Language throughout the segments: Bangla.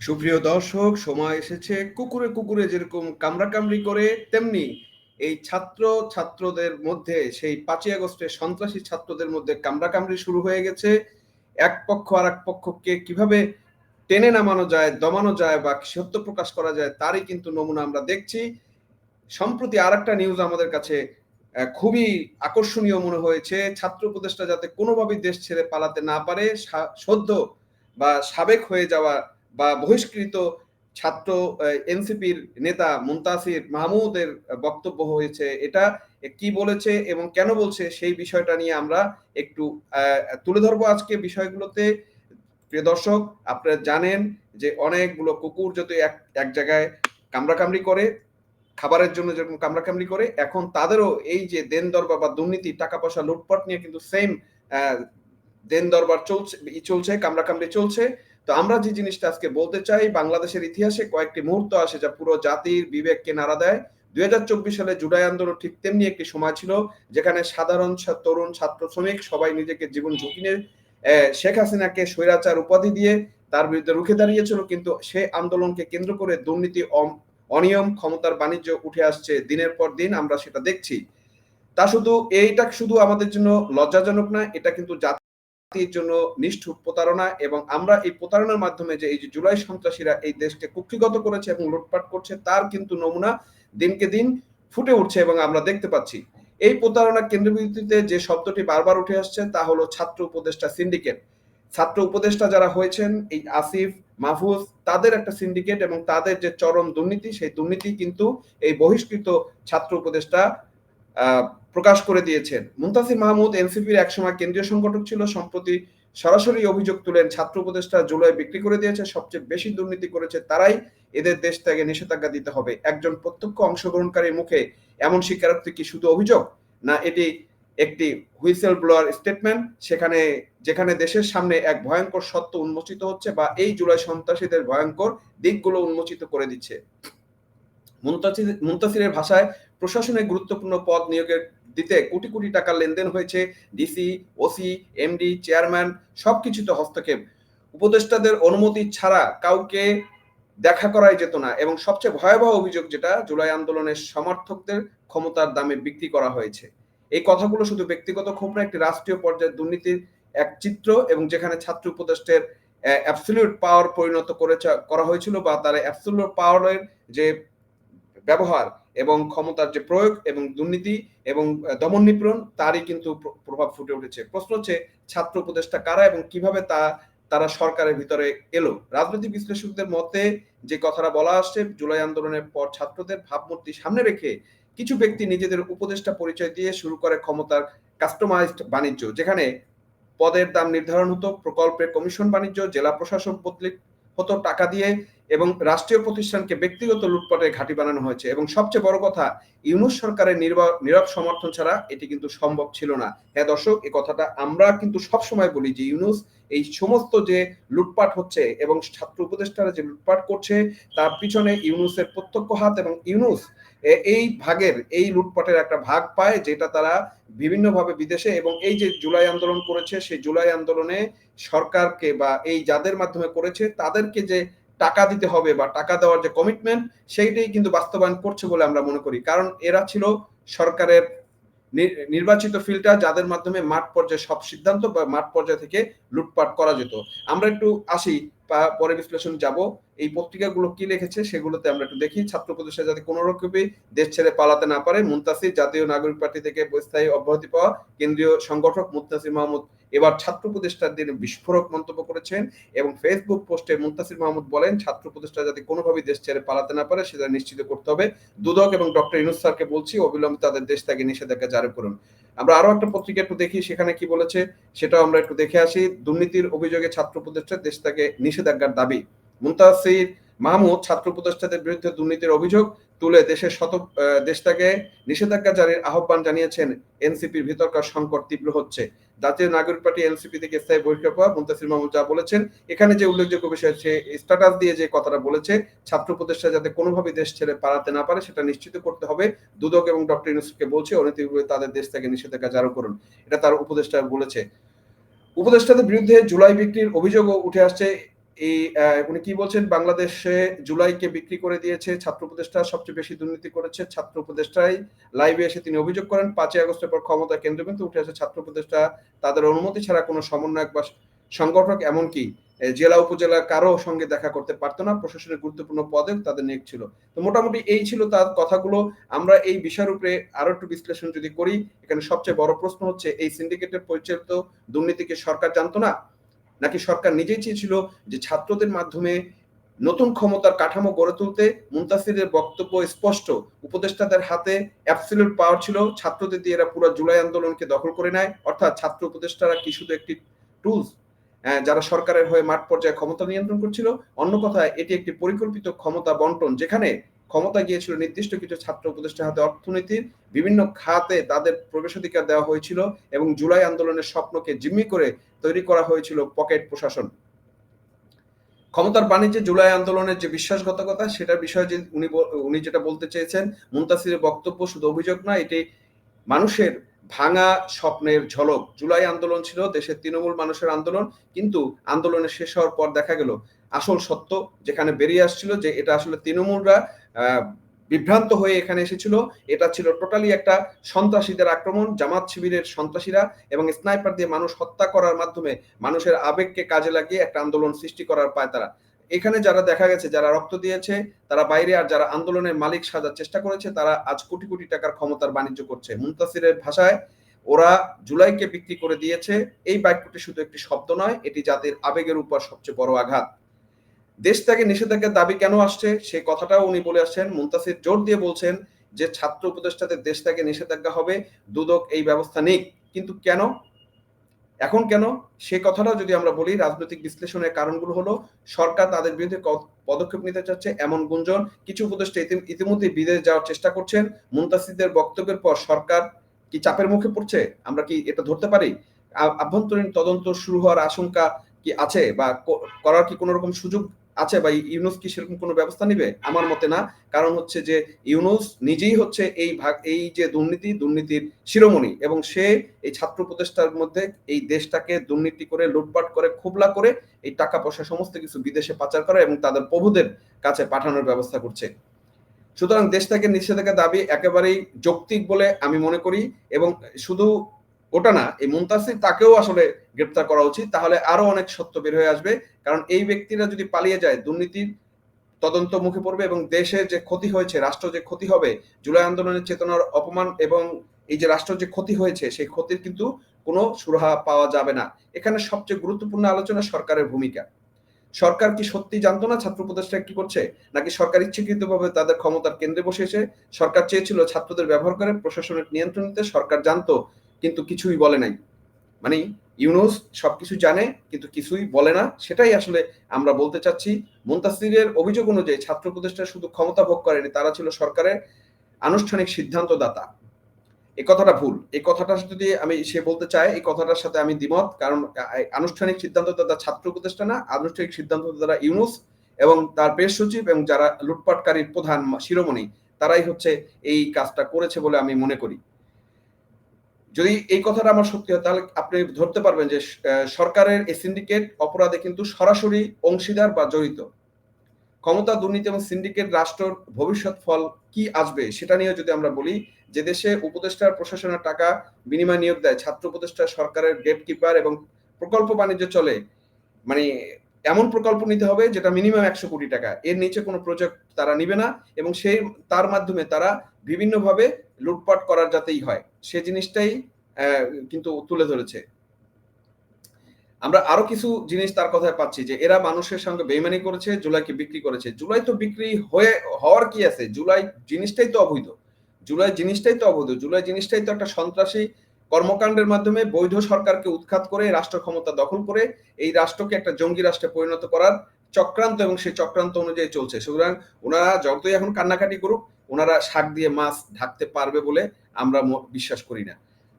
সুপ্রিয় দর্শক, সময় এসেছে কুকুরে কুকুরে যেরকম কামড়াকামড়ি করে, তেমনি এই ছাত্র ছাত্রদের মধ্যে, সেই পাঁচই আগস্টে সন্ত্রাসী ছাত্রদের মধ্যে কামড়াকামড়ি শুরু হয়ে গেছে। এক পক্ষ আর এক পক্ষকে কীভাবে টেনে নামানো যায়, দমানো যায় বা সত্য প্রকাশ করা যায়, তারই কিন্তু নমুনা আমরা দেখছি। সম্প্রতি আর একটা নিউজ আমাদের কাছে খুবই আকর্ষণীয় মনে হয়েছে। ছাত্র উপদেষ্টা যাতে কোনোভাবেই দেশ ছেড়ে পালাতে না পারে সদ্য বা সাবেক হয়ে যাওয়া বা বহিষ্কৃত ছাত্র এনসিপির নেতা মুন্তাসির মাহমুদের বক্তব্য হয়েছে। এটা কি বলেছে এবং কেন বলছে সেই বিষয়টা নিয়ে আমরা একটু তুলে ধরবো আজকে বিষয়গুলোতে। প্রিয় দর্শক, আপনারা জানেন যে অনেকগুলো কুকুর যদি এক এক জায়গায় কামড়াকামড়ি করে, খাবারের জন্য যেরকম কামড়াকামড়ি করে, এখন তাদেরও এই যে দেন দরবার বা দুর্নীতি টাকা পয়সা লুটপাট নিয়ে কিন্তু সেম দেন দরবার চলছে চলছে, কামড়াকামড়ি চলছে। তো আমরা যে জিনিসটা আজকে বলতে চাই, বাংলাদেশের ইতিহাসে কয়েকটি মুহূর্ত আসে যা পুরো জাতির বিবেককে নাড়া দেয়। দুই সালে জুলাই আন্দোলন ঠিক তেমনি একটি সময় ছিল, যেখানে সাধারণ তরুণ ছাত্র শ্রমিক সবাই নিজেকে জীবন ঝুঁকি নিয়ে শেখ হাসিনাকে স্বৈরাচার উপাধি দিয়ে তার বিরুদ্ধে রুখে দাঁড়িয়েছিল, কিন্তু সে আন্দোলনকে কেন্দ্র করে দুর্নীতি অনিয়ম, ক্ষমতার বাণিজ্য উঠে আসছে দিনের পর দিন, আমরা সেটা দেখছি। তা শুধু এইটা শুধু আমাদের জন্য লজ্জাজনক না, এটা কিন্তু জাতির জন্য নিষ্ঠুর প্রতারণা এবং আমরা এই প্রতারণার মাধ্যমে যে এই যে জুলাই সন্ত্রাসীরা এই দেশকে কুক্ষিগত করেছে এবং লুটপাট করছে, তার কিন্তু নমুনা দিনকে দিন ফুটে উঠছে এবং আমরা দেখতে পাচ্ছি। এই প্রতারণা কেন্দ্রবিন্দুতে যে শব্দটি বারবার উঠে আসছে তা হলো ছাত্র উপদেষ্টা সিন্ডিকেট। ছাত্র উপদেষ্টা যারা হয়েছেন, এই আসিফ, মাহফুজ, তাদের একটা সিন্ডিকেট এবং তাদের যে চরম দুর্নীতি, সেই দুর্নীতি কিন্তু এই বহিষ্কৃত ছাত্র উপদেষ্টা প্রকাশ করে দিয়েছেন। মুন্তাসির মাহমুদ, এনসিপির একসময় কেন্দ্রীয় সংগঠক ছিল, সম্প্রতি সরাসরি অভিযোগ তুলেন, ছাত্র উপদেষ্টা জুলাই বিক্রি করে দিয়েছে, সবচেয়ে বেশি দুর্নীতি করেছে তারাই, এদের দেশ থেকে নিষেধাজ্ঞা দিতে হবে। একজন প্রত্যক্ষ অংশগ্রহণকারীর মুখে এমন স্বীকারোক্তি কি শুধু অভিযোগ, না এটি একটি হুইসেল ব্লোয়ার স্টেটমেন্ট? সেখানে, যেখানে দেশের সামনে এক ভয়ঙ্কর সত্য উন্মোচিত হচ্ছে বা এই জুলাই সন্ত্রাসীদের ভয়ঙ্কর দিকগুলো উন্মোচিত করে দিচ্ছে। মুন্তাসিরের ভাষায় প্রশাসনে গুরুত্বপূর্ণ পদ নিয়োগের দিতে কোটি কোটি টাকা লেনদেন হয়েছে। ডিসি, ওসি, এমডি, চেয়ারম্যান সবকিছুতে হস্তক্ষেপ। উপদেষ্টাদের অনুমতি ছাড়া কাউকে দেখা করাই যেত না এবং সবচেয়ে ভয়াবহ অভিযোগ যেটা, জুলাই আন্দোলনের সমর্থকদের ক্ষমতার দামে বিক্রি করা হয়েছে। এই কথাগুলো শুধু ব্যক্তিগত ক্ষোভ না, একটি রাষ্ট্রীয় পর্যায়ে দুর্নীতির এক চিত্র এবং যেখানে ছাত্র উপদেষ্টের অ্যাবসলিউট পাওয়ার পরিণত করেছে, করা হয়েছিল বা তার অ্যাবসলিউট পাওয়ারের যে ব্যবহার এবং ক্ষমতার যে প্রয়োগ এবং দুর্নীতি এবং দমন নিপীড়ন, তারই কিন্তু প্রভাব ফুটে উঠেছে। প্রশ্ন হচ্ছে, ছাত্র উপদেষ্টা কারা এবং কীভাবে তা, তারা সরকারের ভিতরে এলো? রাজনৈতিক বিশ্লেষকদের মতে, যে কথাটা বলা আসছে, জুলাই আন্দোলনের পর ছাত্রদের ভাবমূর্তি সামনে রেখে কিছু ব্যক্তি নিজেদের উপদেষ্টা পরিচয় দিয়ে শুরু করে ক্ষমতার কাস্টমাইজড বাণিজ্য, যেখানে পদের দাম নির্ধারণ হতো, প্রকল্পের কমিশন বাণিজ্য, জেলা প্রশাসক বদলি হতো টাকা দিয়ে এবং রাষ্ট্রীয় প্রতিষ্ঠানকে ব্যক্তিগত লুটপাটের ঘাঁটি বানানো হয়েছে। এবং সবচেয়ে বড় কথা, ইউনুস সরকারের নীরব সমর্থন ছাড়া এটি কিন্তু সম্ভব ছিল না। হ্যাঁ দর্শক, এ কথাটা আমরা কিন্তু সবসময় বলি যে ইউনুস এই সমস্ত যে লুটপাট হচ্ছে এবং ছাত্র উপদেষ্টারা যে লুটপাট করছে, তার পিছনে ইউনুসের প্রত্যক্ষ হাত এবং ইউনুস এই ভাগের, এই লুটপাটের একটা ভাগ পায় যেটা তারা বিভিন্নভাবে বিদেশে এবং এই যে জুলাই আন্দোলন করেছে, সেই জুলাই আন্দোলনে সরকারকে বা এই যাদের মাধ্যমে করেছে, তাদেরকে যে টাকা দিতে হবে বা টাকা দেওয়ার যে কমিটমেন্ট সেইটাই কিন্তু বাস্তবায়ন করছে বলে আমরা মনে করি। কারণ এরা ছিল সরকারের নির্বাচিত ফিল্টার যাদের মাধ্যমে মাঠ পর্যায়ে সব সিদ্ধান্ত বা মাঠ পর্যায়ে থেকে লুটপাট করা যেত। আমরা একটু আসি পরে বিশ্লেষণ যাব। এই পত্রিকাগুলো কি লিখেছে সেগুলোতে আমরা একটু দেখি। ছাত্র প্রদেশে যাতে কোনো রকমই দেশ ছেড়ে পালাতে না পারে, মুন্তাসির জাতীয় নাগরিক পার্টি থেকে স্থায়ী অব্যাহতি পাওয়া কেন্দ্রীয় সংগঠক মুন্তাসির মাহমুদ এবার ছাত্র প্রতিষ্ঠার দিনে বিস্ফোরক মন্তব্য করেছেন এবং ফেসবুক পোস্টে মুন্তাসির মাহমুদ বলেন, ছাত্র প্রতিষ্ঠা যাতে কোনোভাবেই দেশ ছেড়ে পালাতে না পারে, সেটা নিশ্চিত করতে হবে। দুদক এবং ডক্টর ইনুস স্যারকে বলছি, অবিলম্বে তাদের দেশ থেকে নিষেধাজ্ঞা জারি করুন। আমরা আরও একটা পত্রিকা একটু দেখি, সেখানে কি বলেছে, সেটাও আমরা একটু দেখে আসি। দুর্নীতির অভিযোগে ছাত্র প্রতিষ্ঠা দেশ থেকে নিষেধাজ্ঞার দাবি। মুন্তাসির মাহমুদ ছাত্র প্রতিষ্ঠাদের বিরুদ্ধে দুর্নীতির অভিযোগ তুলে দেশের শত দেশটাকে নিষেধাজ্ঞা জারির আহ্বান জানিয়েছেন এনসিপির ভিতরকার সংকট তীব্র হচ্ছে। জাতীয় নাগরিক পার্টি এনসিপি থেকে স্থায়ী বহিষ্কার পাওয়া মুন্তাসির মাহমুদ যা বলেছেন, এখানে যে উল্লেখযোগ্য বিষয় সে স্ট্যাটাস দিয়ে যে কথাটা বলেছে, ছাত্র প্রতিষ্ঠা যাতে কোনোভাবে দেশ ছেড়ে পালাতে না পারে, সেটা নিশ্চিত করতে হবে। দুদক এবং ডক্টর ইউনুসকে বলছে অনীতিগুলো তাদের দেশ থেকে নিষেধাজ্ঞা জারি করুন। এটা তার উপদেষ্টা বলেছে। উপদেষ্টাদের বিরুদ্ধে জুলাই বিক্রির অভিযোগও উঠে আসছে। এই উনি কি বলছেন? বাংলাদেশে জুলাইকে বিক্রি করে দিয়েছে, ছাত্র উপদেষ্টা সবচেয়ে বেশি দুর্নীতি করেছে, ছাত্র উপদেষ্টাই লাইভে এসে তিনি অভিযোগ করেন, পাঁচই আগস্টের পর ক্ষমতা কেন্দ্রবিন্দু উঠে আসে, ছাত্র উপদেষ্টা তাদের অনুমতি ছাড়া কোনো সমন্বয়ক বা সংগঠক এমনকি জেলা উপজেলা কারও সঙ্গে দেখা করতে পারতো না, প্রশাসনের গুরুত্বপূর্ণ পদে তাদের নিয়োগ ছিল। তো মোটামুটি এই ছিল তার কথাগুলো। আমরা এই বিষয়ের উপরে আরও একটু বিশ্লেষণ যদি করি, এখানে সবচেয়ে বড় প্রশ্ন হচ্ছে, এই সিন্ডিকেটের পরিচালিত দুর্নীতিকে সরকার জানতো না? নাকি সরকার নিজেই চেয়েছিল যে ছাত্রদের মাধ্যমে নতুন ক্ষমতার কাঠামো গড়ে তুলতে? মুন্তাসিরের বক্তব্য স্পষ্ট। উপদেষ্টাদের হাতে অ্যাবসলিউট পাওয়ার ছিল। ছাত্রদের দিয়ে এরা পুরো জুলাই আন্দোলনকে দখল করে নেয়। অর্থাৎ ছাত্র উপদেষ্টারা কি শুধু একটি টুলস যারা সরকারের হয়ে মাঠ পর্যায়ে ক্ষমতা নিয়ন্ত্রণ করছিল? অন্য কথায়, এটি একটি পরিকল্পিত ক্ষমতা বন্টন যেখানে ক্ষমতা গিয়েছিল নির্দিষ্ট কিছু ছাত্র উপদেষ্টার হাতে অর্থনীতির বিভিন্ন খাতে তাদের প্রবেশাধিকার দেওয়া হয়েছিল এবং জুলাই আন্দোলনের স্বপ্নকে জিম্মি করে তৈরি করা হয়েছিল পকেট প্রশাসন। ক্ষমতার বাণিজ্যে জুলাই আন্দোলনের যে বিশ্বাসঘাতকতা, সেটার বিষয়ে যে উনি উনি যেটা বলতে চেয়েছেন, মুন্তাসিরের বক্তব্য শুধু অভিযোগ না এটি মানুষের ভাঙা স্বপ্নের ঝলক। জুলাই আন্দোলন ছিল দেশের তৃণমূল মানুষের আন্দোলন, কিন্তু আন্দোলনের শেষ হওয়ার পর দেখা গেল আসল সত্য যেখানে বেরিয়ে আসছিল যে এটা আসলে তৃণমূলরা বিভ্রান্ত হয়ে এখানে এসেছিল। এটা ছিল টোটালি একটা সন্ত্রাসীদের আক্রমণ, জামাত শিবিরের সন্ত্রাসীরা এবং স্নাইপার দিয়ে মানুষ হত্যা করার মাধ্যমে মানুষের আবেগকে কাজে লাগিয়ে একটা আন্দোলন সৃষ্টি করার পায় তারা। এখানে যারা দেখা গেছে, যারা রক্ত দিয়েছে, তারা বাইরে আর যারা আন্দোলনের মালিক সাজার চেষ্টা করেছে, তারা আজ কোটি কোটি টাকার ক্ষমতার বাণিজ্য করছে। মুন্তাসিরের ভাষায়, ওরা জুলাইকে বিক্রি করে দিয়েছে। এই বাক্যটি শুধু একটি শব্দ নয়, এটি জাতির আবেগের উপর সবচেয়ে বড় আঘাত। দেশ থেকে নিষেধাজ্ঞার দাবি কেন আসছে? সেই কথাটাও উনি বলে আসছেন। মুন্তাসির জোর দিয়ে বলছেন যে, ছাত্র উপদেষ্টাদের দেশ থেকে নিষেধাজ্ঞা হবে, দুদক এই ব্যবস্থা নিক কিন্তু কেন? এখন কেন? সেই কথাটাও যদি আমরা বলি, রাজনৈতিক বিশ্লেষণের কারণগুলো হলো, সরকার তাদের বিরুদ্ধে পদক্ষেপ নিতে চাচ্ছে এমন গুঞ্জন। কিছু উপদেষ্টা ইতিমধ্যে বিদেশ যাওয়ার চেষ্টা করছেন। মুন্তাসিদের বক্তব্যের পর সরকার কি চাপের মুখে পড়ছে? আমরা কি এটা ধরতে পারি? আভ্যন্তরীণ তদন্ত শুরু হওয়ার আশঙ্কা কি আছে? বা করার কি কোনো রকম সুযোগ আছে বা ইউনুস কি সেরকম কোনো ব্যবস্থা নিবে? আমার মতে না। কারণ হচ্ছে যে, ইউনুস নিজেই হচ্ছে এই ভাগ, এই যে দুর্নীতি, দুর্নীতির শিরোমণি এবং সে এই ছাত্র প্রতিষ্ঠার মধ্যে এই দেশটাকে দুর্নীতি করে, লুটপাট করে, খুবলা করে, এই টাকা পয়সা সমস্ত কিছু বিদেশে পাচার করা এবং তাদের প্রভুদের কাছে পাঠানোর ব্যবস্থা করছে। সুতরাং দেশটাকে নিষেধাজ্ঞা দাবি একেবারেই যৌক্তিক বলে আমি মনে করি এবং শুধু ওটা না, এই মুন্তাসির তাকেও আসলে গ্রেপ্তার করা উচিত। তাহলে আরও অনেক সত্য বের হয়ে আসবে। কারণ এই ব্যক্তিরা যদি পালিয়ে যায়, দুর্নীতির তদন্ত মুখে পড়বে এবং দেশের যে ক্ষতি হয়েছে, রাষ্ট্র যে ক্ষতি হবে, জুলাই আন্দোলনের চেতনার অপমান এবং এই যে রাষ্ট্র যে ক্ষতি হয়েছে, সেই ক্ষতির কিন্তু কোনো সুরাহা পাওয়া যাবে না। এখানে সবচেয়ে গুরুত্বপূর্ণ আলোচনা সরকারের ভূমিকা। সরকার কি সত্যি জানতো না ছাত্র উপদেষ্টা কি করছে? নাকি সরকার ইচ্ছাকৃতভাবে তাদের ক্ষমতার কেন্দ্রে বসেছে? সরকার চেয়েছিল ছাত্রদের ব্যবহার করে প্রশাসনের নিয়ন্ত্রণ নিতে সরকার জানতো কিন্তু কিছুই বলে নাই। মানে ইউনুস সবকিছু জানে, কিন্তু কিছুই বলে না। সেটাই আসলে আমরা বলতে চাচ্ছি। মুন্তাসিরের অভিযোগ অনুযায়ী ছাত্র উপদেষ্টা শুধু ক্ষমতা ভোগ করেনি, তারা ছিল সরকারের আনুষ্ঠানিক সিদ্ধান্তদাতা। এই কথাটা ভুল। এই কথাটা যদি আমি সে বলতে চাই এই কথাটার সাথে আমি দ্বিমত, কারণ আনুষ্ঠানিক সিদ্ধান্তদাতা ছাত্র উপদেষ্টা না, আনুষ্ঠানিক সিদ্ধান্তদাতা ইউনুস এবং তার প্রেস সচিব এবং যারা লুটপাটকারীর প্রধান শিরোমণি, তারাই হচ্ছে এই কাজটা করেছে বলে আমি মনে করি। যদি এই কথাটা আমার সত্যি হয়, তাহলে আপনি ধরতে পারবেন যে সরকারের এই সিন্ডিকেট অপরাধে কিন্তু সরাসরি অংশীদার বা জড়িত। ক্ষমতা, দুর্নীতি এবং সিন্ডিকেট রাষ্ট্রের ভবিষ্যৎ ফল কি আসবে সেটা নিয়ে যদি আমরা বলি, যে দেশে উপদেষ্টার প্রশাসনের টাকা বিনিময় নিয়োগ দেয়, ছাত্র উপদেষ্টা, সরকারের গেট কিপার এবং প্রকল্প বাণিজ্য চলে মানে এমন প্রকল্প নিতে হবে যেটা মিনিমাম একশো কোটি টাকা। এর নিচে কোনো প্রজেক্ট তারা নিবে না এবং সেই, তার মাধ্যমে তারা বিভিন্নভাবে লুটপাট করার যাতেই হয়, সে জিনিসটাই কিন্তু তুলে ধরেছে। আমরা আরও কিছু জিনিস তার কথায় পাচ্ছি যে, এরা মানুষের সঙ্গে বেইমানি করেছে, জুলাইকে বিক্রি করেছে। জুলাই তো বিক্রি হয়ে, হওয়ার কি আছে? জুলাই জিনিসটাই তো অবৈধ। জুলাই জিনিসটাই তো অবৈধ। জুলাই জিনিসটাই তো একটা সন্ত্রাসী কর্মকাণ্ডের মাধ্যমে বৈধ সরকারকে উৎখাত করে, রাষ্ট্র ক্ষমতা দখল করে, এই রাষ্ট্রকে একটা জঙ্গি রাষ্ট্রে পরিণত করার চক্রান্ত এবং সেই চক্রান্ত অনুযায়ী চলছে। সুতরাং ওনারা যতই এখন কান্নাকাটি করুক, ওনারা শাক দিয়ে মাছ ঢাকতে পারবে বলে আমরা বিশ্বাস করি না।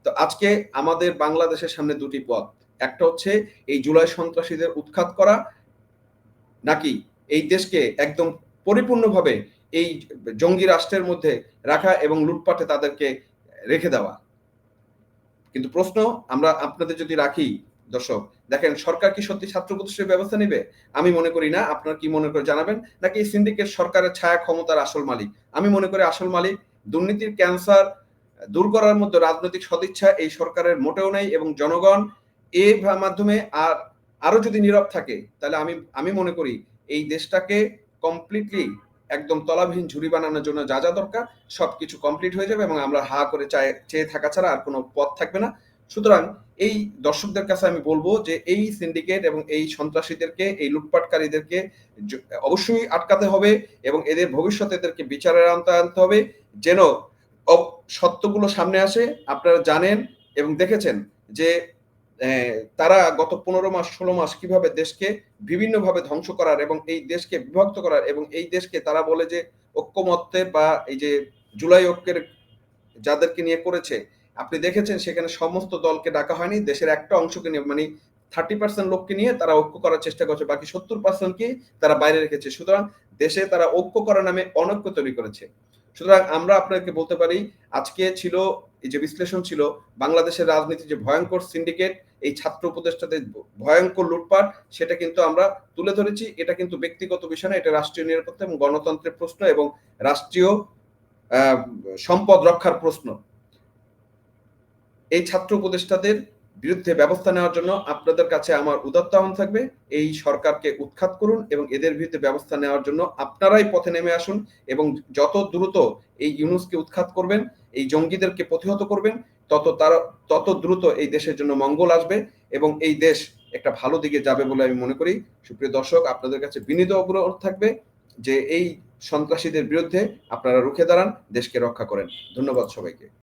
তো আজকে আমাদের বাংলাদেশের সামনে দুটি পথ। একটা হচ্ছে এই জুলাই সন্ত্রাসীদের উৎখাত করা, নাকি এই দেশকে একদম পরিপূর্ণভাবে এই জঙ্গি রাষ্ট্রের মধ্যে রাখা এবং লুটপাটে তাদেরকে রেখে দেওয়া। কিন্তু প্রশ্ন আমরা আপনাদের যদি রাখি দর্শক, দেখেন সরকার কি সত্যি ছাত্র প্রতিষ্ঠানের ব্যবস্থা নেবে? আমি মনে করি না। আপনার কি মনে করে জানাবেন? নাকি এই সিন্ডিকেট সরকারের ছায়া ক্ষমতার আসল মালিক? আমি মনে করি আসল মালিক দুর্নীতির ক্যান্সার দূর করার মধ্যে রাজনৈতিক সদিচ্ছা এই সরকারের মোটেও নেই এবং জনগণ এর মাধ্যমে আর আরও যদি নীরব থাকে, তাহলে আমি আমি মনে করি এই দেশটাকে কমপ্লিটলি একদম তলাবিহীন ঝুড়ি বানানোর জন্য যা যা দরকার, সবকিছু কমপ্লিট হয়ে যাবে এবং আমরা হা করে চায়, চেয়ে থাকা ছাড়া আর কোনো পথ থাকবে না। সুতরাং এই দর্শকদের কাছে আমি বলব যে এই সিন্ডিকেট এবং এই সন্ত্রাসীদেরকে, এই লুটপাটকারীদেরকে অবশ্যই আটকাতে হবে এবং এদের ভবিষ্যতে এদেরকে বিচারের আওতায় আনতে হবে যেন সত্যগুলো সামনে আসে। আপনারা জানেন এবং দেখেছেন যে তারা গত পনেরো মাস, ষোলো মাস কীভাবে দেশকে বিভিন্নভাবে ধ্বংস করার এবং এই দেশকে বিভক্ত করার এবং এই দেশকে তারা বলে যে ঐক্যমত্যের বা এই যে জুলাই ঐক্যের যাদেরকে নিয়ে করেছে আপনি দেখেছেন সেখানে সমস্ত দলকে ডাকা হয়নি, দেশের একটা অংশকে নিয়ে মানে থার্টি পার্সেন্ট লোককে নিয়ে তারা ঐক্য করার চেষ্টা করছে, বাকি সত্তর পার্সেন্টকে তারা বাইরে রেখেছে। সুতরাং দেশে তারা ঐক্য করার নামে অনৈক্য তৈরি করেছে। সুতরাং আমরা আপনাকে বলতে পারি, আজকে ছিল এই যে বিশ্লেষণ ছিল, বাংলাদেশের রাজনীতি যে ভয়ঙ্কর সিন্ডিকেট এই ছাত্র উপদেষ্টাদের ভয়ঙ্কর লুটপাট, সেটা কিন্তু আমরা তুলে ধরেছি। এটা কিন্তু ব্যক্তিগত বিষয় না, এটা রাষ্ট্রীয় নিরাপত্তা এবং গণতন্ত্রের প্রশ্ন এবং রাষ্ট্রীয় সম্পদ রক্ষার প্রশ্ন। এই ছাত্র উপদেষ্টাদের বিরুদ্ধে ব্যবস্থা নেওয়ার জন্য আপনাদের কাছে আমার উদাত্ত আহ্বান থাকবে। এই সরকারকে উৎখাত করুন এবং এদের বিরুদ্ধে ব্যবস্থা নেওয়ার জন্য আপনারাই পথে নেমে আসুন এবং যত দ্রুত এই ইউনুসকে উৎখাত করবেন, এই জঙ্গিদেরকে প্রতিহত করবেন, তত তার, তত দ্রুত এই দেশের জন্য মঙ্গল আসবে এবং এই দেশ একটা ভালো দিকে যাবে বলে আমি মনে করি। সুপ্রিয় দর্শক, আপনাদের কাছে বিনীত অনুরোধ থাকবে যে এই সন্ত্রাসীদের বিরুদ্ধে আপনারা রুখে দাঁড়ান, দেশকে রক্ষা করেন। ধন্যবাদ সবাইকে।